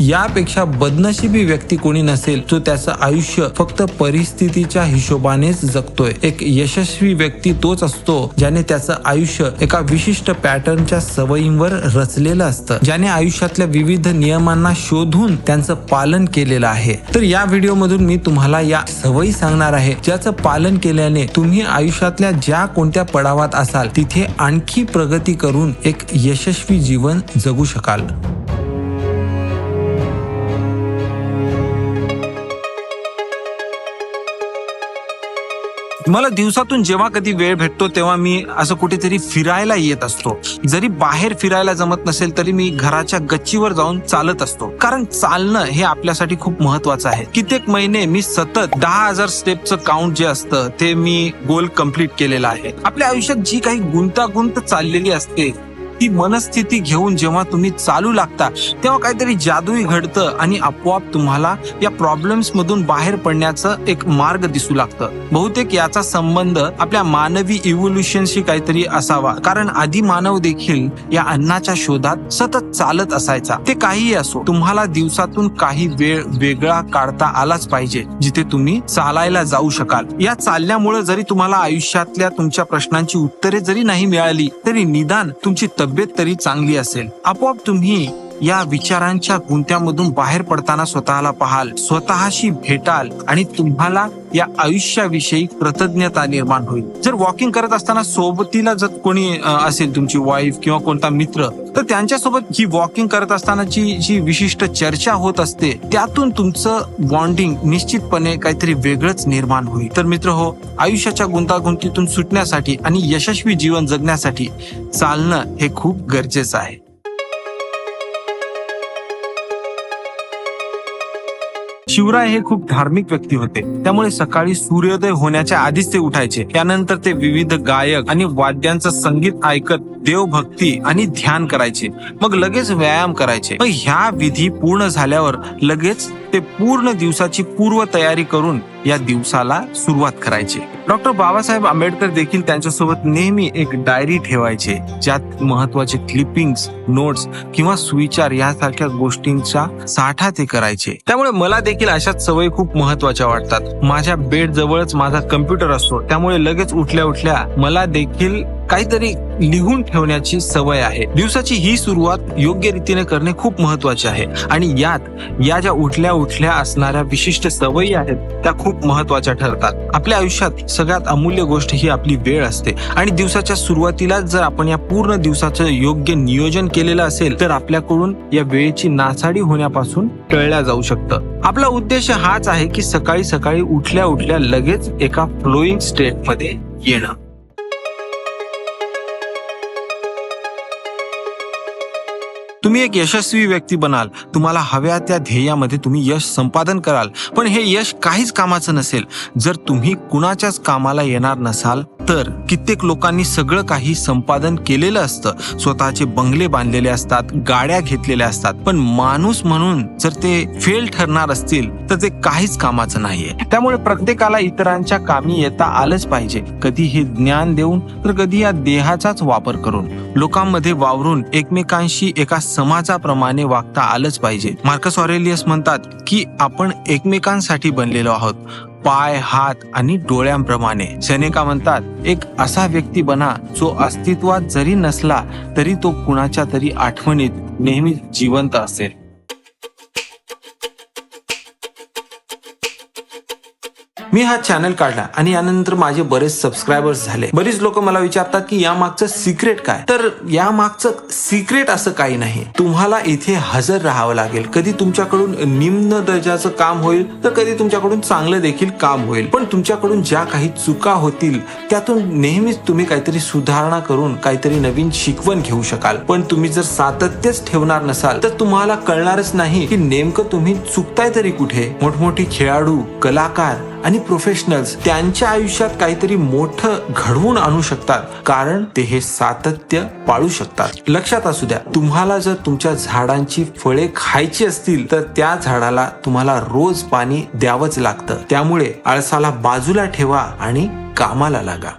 यापेक्षा बदनशिबी व्यक्ती कोणी नसेल जो त्याचं आयुष्य फक्त परिस्थितीच्या हिशोबानेच जगतोय. एक यशस्वी व्यक्ती तोच असतो ज्याने त्याचं आयुष्य एका विशिष्ट पॅटर्नच्या सवयींवर रचलेलं असतं. ज्याने आयुष्यातल्या विविध नियमांना शोधून त्यांचं पालन केलेलं आहे. तर या व्हिडिओ मधून मी तुम्हाला या सवयी सांगणार आहे ज्याचं पालन केल्याने तुम्ही आयुष्यातल्या ज्या कोणत्या पडावात असाल तिथे आणखी प्रगती करून एक यशस्वी जीवन जगू शकाल. मला दिवसातून जेव्हा कधी वेळ भेटतो तेव्हा मी असं कुठेतरी फिरायला येत असतो. जरी बाहेर फिरायला जमत नसेल तरी मी घराच्या गच्चीवर जाऊन चालत असतो. कारण चालणं हे आपल्यासाठी खूप महत्वाचं आहे. कित्येक महिने मी सतत दहा हजार स्टेपचं काउंट जे असतं ते मी गोल कंप्लीट केलेलं आहे. आपल्या आयुष्यात जी काही गुंतागुंत चाललेली असते ती मनस्थिती घेऊन जेव्हा तुम्ही चालू लागता तेव्हा काहीतरी जादूही घडतं आणि आपोआप तुम्हाला या प्रॉब्लेम्स मधून बाहेर पडण्याचं एक मार्ग दिसू लागतं. बहुतेक याचा संबंध आपल्या मानवी इव्होल्युशनशी काहीतरी असावा. कारण आधी मानव देखील या अन्नाच्या शोधात सतत चालत असायचा. ते काहीही असो तुम्हाला दिवसातून काही वेळ वेगळा काढता आलाच पाहिजे जिथे तुम्ही चालायला जाऊ शकाल. या चालण्यामुळे जरी तुम्हाला आयुष्यातल्या तुमच्या प्रश्नांची उत्तरे जरी नाही मिळाली तरी निदान तुमची तब्येत तब्येत तरी चांगली असेल. आपोआप तुम्ही या विचारांच्या गुंत्यामधून बाहेर पडताना स्वतःला पाहाल. स्वतःशी भेटाल आणि तुम्हाला या आयुष्याविषयी कृतज्ञता निर्माण होईल. जर वॉकिंग करत असताना सोबतीला जर कोणी असेल तुमची वाईफ किंवा कोणता मित्र तर त्यांच्यासोबत जी वॉकिंग करत असतानाची जी विशिष्ट चर्चा होत असते त्यातून तुमचं बॉन्डिंग निश्चितपणे काहीतरी वेगळंच निर्माण होईल. तर मित्र हो आयुष्याच्या गुंतागुंतीतून सुटण्यासाठी आणि यशस्वी जीवन जगण्यासाठी चालणं हे खूप गरजेचं आहे. शिवराय हे खूप धार्मिक व्यक्ती होते. त्यामुळे सकाळी सूर्योदय होण्याच्या आधीच ते उठायचे. त्यानंतर ते विविध गायक आणि वाद्यांचं संगीत ऐकत देवभक्ती आणि ध्यान करायचे. मग लगेच व्यायाम करायचे. मग ह्या विधी पूर्ण झाल्यावर लगेच ते पूर्ण दिवसाची पूर्व तयारी करून या दिवसाला सुरुवात करायचे. डॉक्टर बाबासाहेब आंबेडकर देखील त्यांच्यासोबत नेहमी एक डायरी ठेवायचे ज्यात महत्त्वाचे क्लिपिंग्स नोट्स किंवा सुविचार यासारख्या गोष्टींचा साठा ते करायचे. त्यामुळे मला देखील अशाच सवयी खूप महत्त्वाच्या वाटतात. माझ्या बेड जवळच माझा कम्प्युटर असतो. त्यामुळे लगेच उठल्या उठल्या मला देखील काहीतरी लिहून ठेवण्याची सवय आहे. दिवसाची ही सुरुवात योग्य रीतीने करणे खूप महत्त्वाचे आहे. आणि यात या ज्या उठल्या उठल्या असणाऱ्या विशिष्ट सवयी आहेत त्या खूप महत्त्वाच्या ठरतात. आपल्या आयुष्यात सगळ्यात अमूल्य गोष्ट ही आपली वेळ असते. आणि दिवसाच्या सुरुवातीलाच जर आपण या पूर्ण दिवसाचं योग्य नियोजन केलेलं असेल तर आपल्याकडून या वेळेची नासाडी होण्यापासून टळल्या जाऊ शकतं. आपला उद्देश हाच आहे की सकाळी सकाळी उठल्या उठल्या लगेच एका फ्लोईंग स्टेटमध्ये येणं. तुम्ही एक यशस्वी व्यक्ती बनाल. तुम्हाला हव्या त्या ध्येयामध्ये तुम्ही यश संपादन कराल. पण हे यश काहीच कामाचं नसेल. जर तुम्ही कुणाच्याच कामाला येणार नसाल तर कित्येक लोकांनी सगळं काही संपादन केलेलं असतं. स्वतःचे बंगले बांधलेले असतात गाड्या घेतलेल्या असतात. पण माणूस म्हणून जर ते फेल ठरणार असतील तर ते काहीच कामाचं नाहीये. त्यामुळे प्रत्येकाला इतरांच्या कामी येता आलंच पाहिजे. कधी हे ज्ञान देऊन तर कधी या देहाचाच वापर करून. लोकांमध्ये वावरून एकमेकांशी एका समाजाप्रमाणे वागता आलंच पाहिजे. मार्कस ऑरेलियस म्हणतात की आपण एकमेकांसाठी बनलेलो आहोत. पाय हात आणि डोळ्यांप्रमाणे. सेनेका म्हणतात एक असा व्यक्ती बना जो अस्तित्वात जरी नसला तरी तो कुणाच्या तरी आठवणीत नेहमी जिवंत असेल. मी हा चॅनल काढला आणि यानंतर माझे बरेच सबस्क्रायबर्स झाले. बरीच लोक मला विचारतात की या मागचं सिक्रेट काय? तर या मागचं सिक्रेट असं काही नाही. तुम्हाला इथे हजर राहावं लागेल. कधी तुमच्याकडून निम्न दर्जाचं काम होईल तर कधी तुमच्याकडून चांगलं देखील काम होईल. पण तुमच्याकडून ज्या काही चुका होतील त्यातून नेहमीच तुम्ही काहीतरी सुधारणा करून काहीतरी नवीन शिकवण घेऊ शकाल. पण तुम्ही जर सातत्यच ठेवणार नसाल तर तुम्हाला कळणारच नाही की नेमकं तुम्ही चुकताय तरी कुठे? मोठमोठी खेळाडू कलाकार आणि प्रोफेशनल्स त्यांच्या आयुष्यात काहीतरी मोठं घडवून आणू शकतात. कारण ते हे सातत्य पाळू शकतात. लक्षात असू द्या तुम्हाला जर तुमच्या झाडांची फळे खायची असतील तर त्या झाडाला तुम्हाला रोज पाणी द्यावंच लागतं. त्यामुळे आळसाला बाजूला ठेवा आणि कामाला लागा.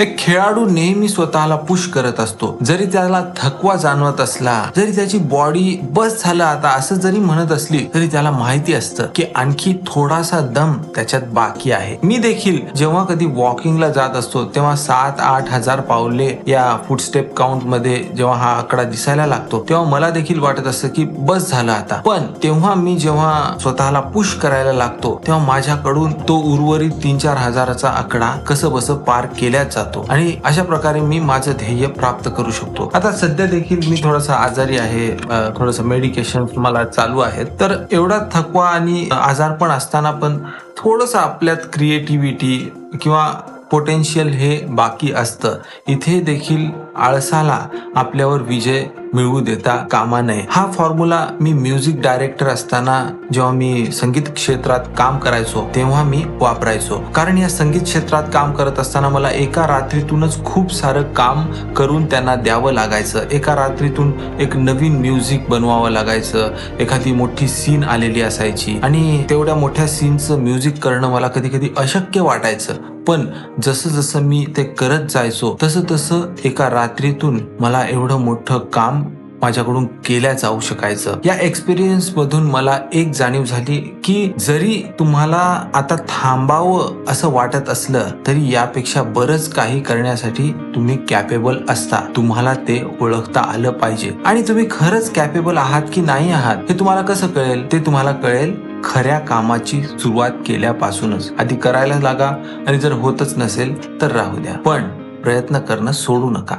एक खेळाडू नेहमी स्वतःला पुश करत असतो. जरी त्याला थकवा जाणवत असला जरी त्याची बॉडी बस झालं आता असं जरी म्हणत असली तरी त्याला माहिती असतं की आणखी थोडासा दम त्याच्यात बाकी आहे. मी देखील जेव्हा कधी वॉकिंगला जात असतो तेव्हा सात आठ हजार पावले या फुटस्टेप काउंटमध्ये जेव्हा हा आकडा दिसायला लागतो तेव्हा मला देखील वाटत असतं की बस झालं आता. पण तेव्हा मी जेव्हा स्वतःला पुश करायला लागतो तेव्हा माझ्याकडून तो उर्वरित तीन चार हजाराचा आकडा कसं बस पार केल्याच जातो. आणि अशा प्रकारे मी माझं ध्येय प्राप्त करू शकतो. आता सध्या देखील मी थोडासा आजारी आहे थोडस मेडिकेशन मला चालू आहे तर एवढा थकवा आणि आजारपण असताना पण थोडस आपल्यात क्रिएटिव्हिटी किंवा पोटेन्शियल हे बाकी असतं. इथे देखील आळसाला आपल्यावर विजय मिळवू देता कामा नये. हा फॉर्म्युला मी म्युझिक डायरेक्टर असताना जेव्हा मी संगीत क्षेत्रात काम करायचो तेव्हा मी वापरायचो. कारण या संगीत क्षेत्रात काम करत असताना मला एका रात्रीतूनच खूप सारं काम करून त्यांना द्यावं लागायचं. एका रात्रीतून एक नवीन म्युझिक बनवावं लागायचं. एखादी मोठी सीन आलेली असायची. आणि तेवढ्या मोठ्या सीनचं म्युझिक करणं मला कधी कधी अशक्य वाटायचं. पण जसं जसं मी ते करत जायचो तसं तसं एका रात्रीतून मला एवढं मोठं काम माझ्याकडून केल्या जाऊ शकायचं. या एक्सपिरियन्स मधून मला एक जाणीव झाली की जरी तुम्हाला आता थांबावं असं वाटत असलं तरी यापेक्षा बरंच काही करण्यासाठी तुम्ही कॅपेबल असता. तुम्हाला ते ओळखता आलं पाहिजे. आणि तुम्ही खरंच कॅपेबल आहात की नाही आहात हे तुम्हाला कसं कळेल? ते तुम्हाला कळेल खऱ्या कामाची सुरुवात केल्यापासूनच. आधी करायला लागा आणि जर होतच नसेल तर राहू द्या. पण प्रयत्न करणं सोडू नका.